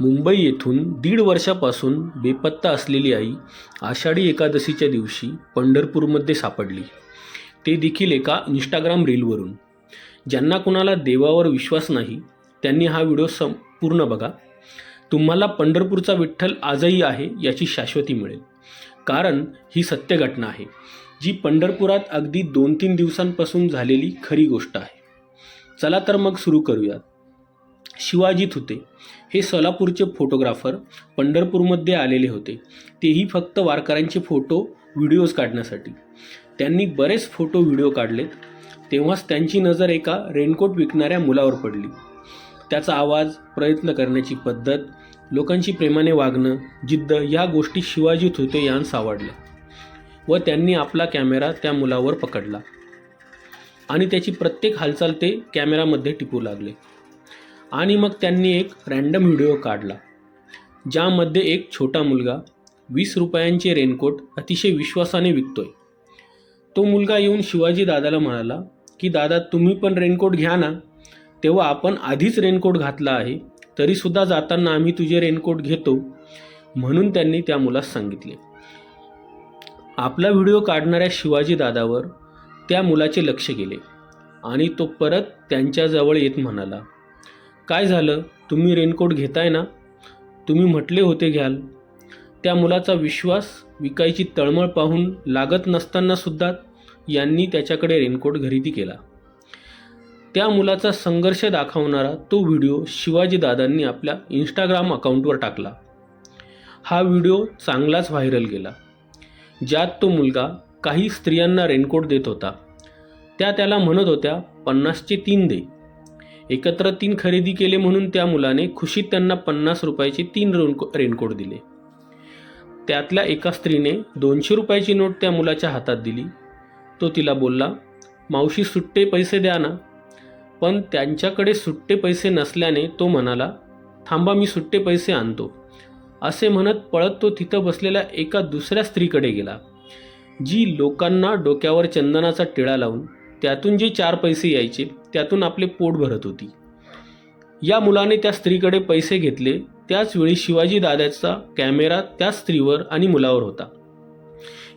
मुंबई येथून दीड वर्षापासून बेपत्ता असलेली आई आषाढी एकादशीच्या दिवशी पंढरपूरमध्ये सापडली. ते देखील एका इंस्टाग्राम रीलवरून. ज्यांना कुणाला देवावर विश्वास नाही त्यांनी हा व्हिडिओ संपूर्ण बघा. तुम्हाला पंढरपूरचा विठ्ठल आजही आहे याची शाश्वती मिळेल. कारण ही सत्य घटना आहे जी पंढरपुरात अगदी दोन तीन दिवसांपासून झालेली खरी गोष्ट आहे. चला तर मग सुरू करूयात. शिवाजीत होते. हे सोलापूरचे फोटोग्राफर पंढरपूरमध्ये आलेले होते. तेही फक्त वारकऱ्यांचे फोटो व्हिडिओज काढण्यासाठी. त्यांनी बरेच फोटो व्हिडिओ काढलेत. तेव्हाच त्यांची नजर एका रेनकोट विकणाऱ्या मुलावर पडली. त्याचा आवाज प्रयत्न करण्याची पद्धत लोकांशी प्रेमाने वागणं जिद्द या गोष्टी शिवाजीत होते यांस आवडल्या व त्यांनी आपला कॅमेरा त्या मुलावर पकडला आणि त्याची प्रत्येक हालचाल ते कॅमेरामध्ये टिपू लागले. आणि मग त्यांनी एक रॅन्डम व्हिडिओ काढला ज्यामध्ये एक छोटा मुलगा वीस रुपयांचे रेनकोट अतिशय विश्वासाने विकतोय. तो मुलगा येऊन शिवाजी दादाला म्हणाला की दादा तुम्ही पण रेनकोट घ्या ना. तेव्हा आपण आधीच रेनकोट घातला आहे तरीसुद्धा जाताना आम्ही तुझे रेनकोट घेतो. म्हणून त्यांनी त्या मुलास सांगितले. आपला व्हिडिओ काढणाऱ्या शिवाजी दादावर त्या मुलाचे लक्ष गेले आणि तो परत त्यांच्याजवळ येत म्हणाला काय झालं? तुम्ही रेनकोट घेताय ना? तुम्ही म्हटले होते घ्याल. त्या मुलाचा विश्वास विकायची तळमळ पाहून लागत नसताना सुद्धा यांनी त्याच्याकडे रेनकोट खरेदी केला. त्या मुलाचा संघर्ष दाखवणारा तो व्हिडिओ शिवाजीदादांनी आपल्या इंस्टाग्राम अकाउंटवर टाकला. हा व्हिडिओ चांगलाच व्हायरल गेला. ज्यात तो मुलगा काही स्त्रियांना रेनकोट देत होता. त्या त्याला म्हणत होत्या पन्नासचे तीन दे. एकत्र तीन खरेदी केले म्हणून त्या मुलाने खुशीत त्यांना पन्नास रुपयाचे तीन रेनको रेनकोट दिले. त्यातल्या एका स्त्रीने दोनशे रुपयाची नोट त्या मुलाच्या हातात दिली. तो तिला बोलला मावशी सुट्टे पैसे द्या ना. पण त्यांच्याकडे सुट्टे पैसे नसल्याने तो म्हणाला थांबा मी सुट्टे पैसे आणतो. असे म्हणत पळत तो तिथं बसलेल्या एका दुसऱ्या स्त्रीकडे गेला जी लोकांना डोक्यावर चंदनाचा टिळा लावून त्यातून जे चार पैसे यायचे त्यातून आपले पोट भरत होती. या मुलाने त्या स्त्रीकडे पैसे घेतले. त्याचवेळी शिवाजी दादाचा कॅमेरा त्या स्त्रीवर आणि मुलावर होता.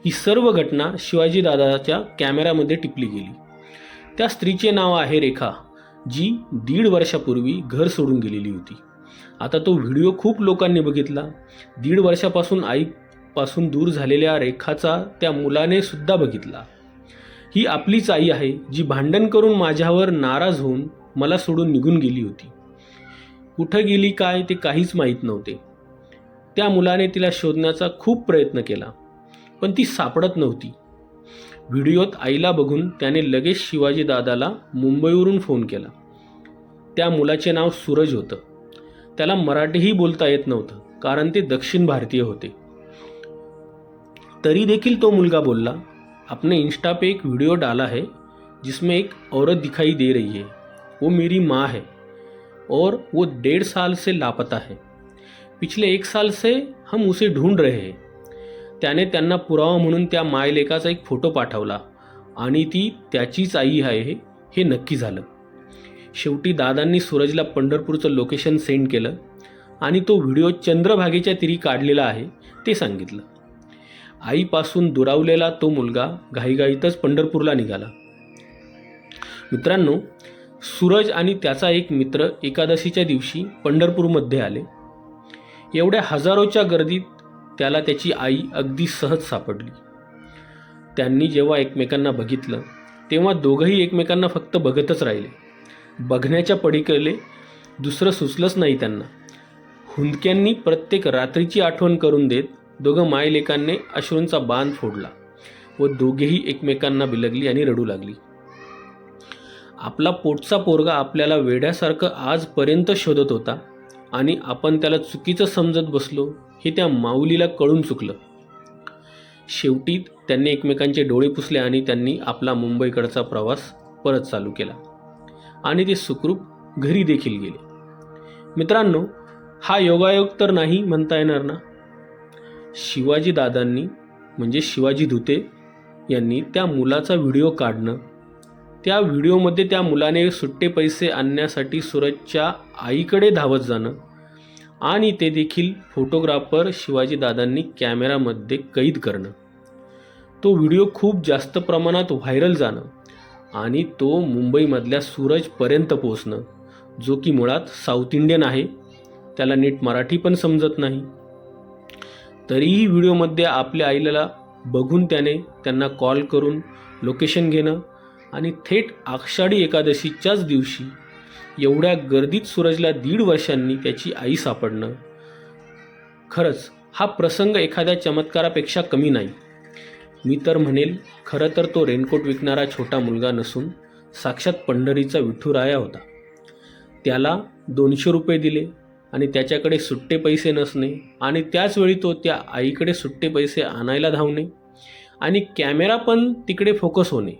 ही सर्व घटना शिवाजी दादाच्या कॅमेऱ्यामध्ये टिपली गेली. त्या स्त्रीचे नाव आहे रेखा जी दीड वर्षापूर्वी घर सोडून गेलेली होती. आता तो व्हिडिओ खूप लोकांनी बघितला. दीड वर्षापासून आईपासून दूर झालेल्या रेखाचा त्या मुलाने सुद्धा बघितला. ही आपलीच आई आहे जी भांडण करून माझ्यावर नाराज होऊन मला सोडून निघून गेली होती. कुठं गेली काय ते काहीच माहीत नव्हते. त्या मुलाने तिला शोधण्याचा खूप प्रयत्न केला पण ती सापडत नव्हती. व्हिडिओत आईला बघून त्याने लगेच शिवाजी दादाला मुंबईवरून फोन केला. त्या मुलाचे नाव सूरज होतं. त्याला मराठीही बोलता येत नव्हतं कारण ते दक्षिण भारतीय होते. तरी देखील तो मुलगा बोलला आपने इंस्टा पे एक वीडियो डाला है जिसमें एक औरत दिखाई दे रही है। वो मेरी माँ है और वो डेढ़ साल से लापता है। पिछले एक साल से हम उसे ढूंढ रहे हैं। त्याने त्यांना पुरावा म्हणून त्या मायलेकाचा एक फोटो पाठवला आणि ती त्याचीच आई आहे हे नक्की झालं. शेवटी दादांनी सूरजला पंढरपूरचं लोकेशन सेंड केलं आणि तो व्हिडिओ चंद्रभागेच्या तिरी काढलेला आहे ते सांगितलं. आईपासून दुरावलेला तो मुलगा घाईघाईतच पंढरपूरला निघाला. मित्रांनो सूरज आणि त्याचा एक मित्र एकादशीच्या दिवशी पंढरपूरमध्ये आले. एवढ्या हजारोच्या गर्दीत त्याला त्याची आई अगदी सहज सापडली. त्यांनी जेव्हा एकमेकांना बघितलं तेव्हा दोघंही एकमेकांना फक्त बघतच राहिले. बघण्याच्या पडीकडे दुसरं सुचलंच नाही त्यांना. हुंदक्यांनी प्रत्येक रात्रीची आठवण करून देत दोघं मायलेकांनी अश्रूंचा बांध फोडला व दोघेही एकमेकांना बिलगली आणि रडू लागली. आपला पोटचा पोरगा आपल्याला वेड्यासारखं आजपर्यंत शोधत होता आणि आपण त्याला चुकीचं समजत बसलो हे त्या माऊलीला कळून चुकलं. शेवटी त्यांनी एकमेकांचे डोळे पुसले आणि त्यांनी आपला मुंबईकडचा प्रवास परत चालू केला आणि ते सुखरूप घरी देखील गेले. मित्रांनो हा योगायोग तर नाही म्हणता येणार ना? शिवाजी दादांनी म्हणजे शिवाजी धुते यांनी त्या मुलाचा व्हिडिओ काढणं. त्या व्हिडिओमध्ये त्या मुलाने सुट्टे पैसे आणण्यासाठी सूरजच्या आईकडे धावत जाणं आणि ते देखील फोटोग्राफर शिवाजीदादांनी कॅमेरामध्ये कैद करणं. तो व्हिडिओ खूप जास्त प्रमाणात व्हायरल जाणं आणि तो मुंबईमधल्या सूरजपर्यंत पोचणं जो की मुळात साऊथ इंडियन आहे. त्याला नीट मराठी पण समजत नाही. तरीही व्हिडिओमध्ये आपल्या आईला बघून त्याने त्यांना कॉल करून लोकेशन घेणं आणि थेट आषाढी एकादशीच्याच दिवशी एवढ्या गर्दीत सूरजला दीड वर्षांनी त्याची आई सापडणं. खरंच हा प्रसंग एखाद्या चमत्कारापेक्षा कमी नाही. मी तर म्हणेल खरं तर तो रेनकोट विकणारा छोटा मुलगा नसून साक्षात पंढरीचा विठुराया होता. त्याला दोनशे रुपये दिले. आणि त्याच्याकडे सुट्टे पैसे नसणे आणि त्याचवेळी तो त्या आईकडे सुट्टे पैसे आणायला धावणे आणि कॅमेरा पण तिकडे फोकस होणे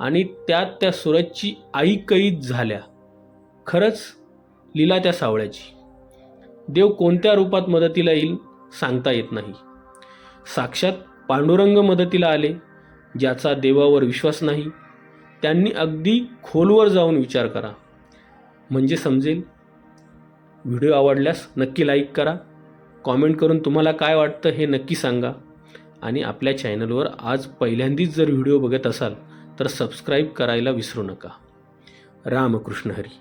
आणि त्यात त्या सूरजची आई कैद झाल्या. खरंच लीला त्या सावळ्याची. देव कोणत्या रूपात मदतीला येईल सांगता येत नाही. साक्षात पांडुरंग मदतीला आले ज्याचा देवावर विश्वास नाही. त्यांनी अगदी खोलवर जाऊन विचार करा. म्हणजे समजेल व्हिडिओ आवडल्यास नक्की लाईक करा. कॉमेंट करून तुम्हाला काय वाटतं हे नक्की सांगा. आणि आपल्या चॅनलवर आज पहिल्यांदीच जर व्हिडिओ बघत असाल तर सबस्क्राईब करायला विसरू नका. रामकृष्ण हरी.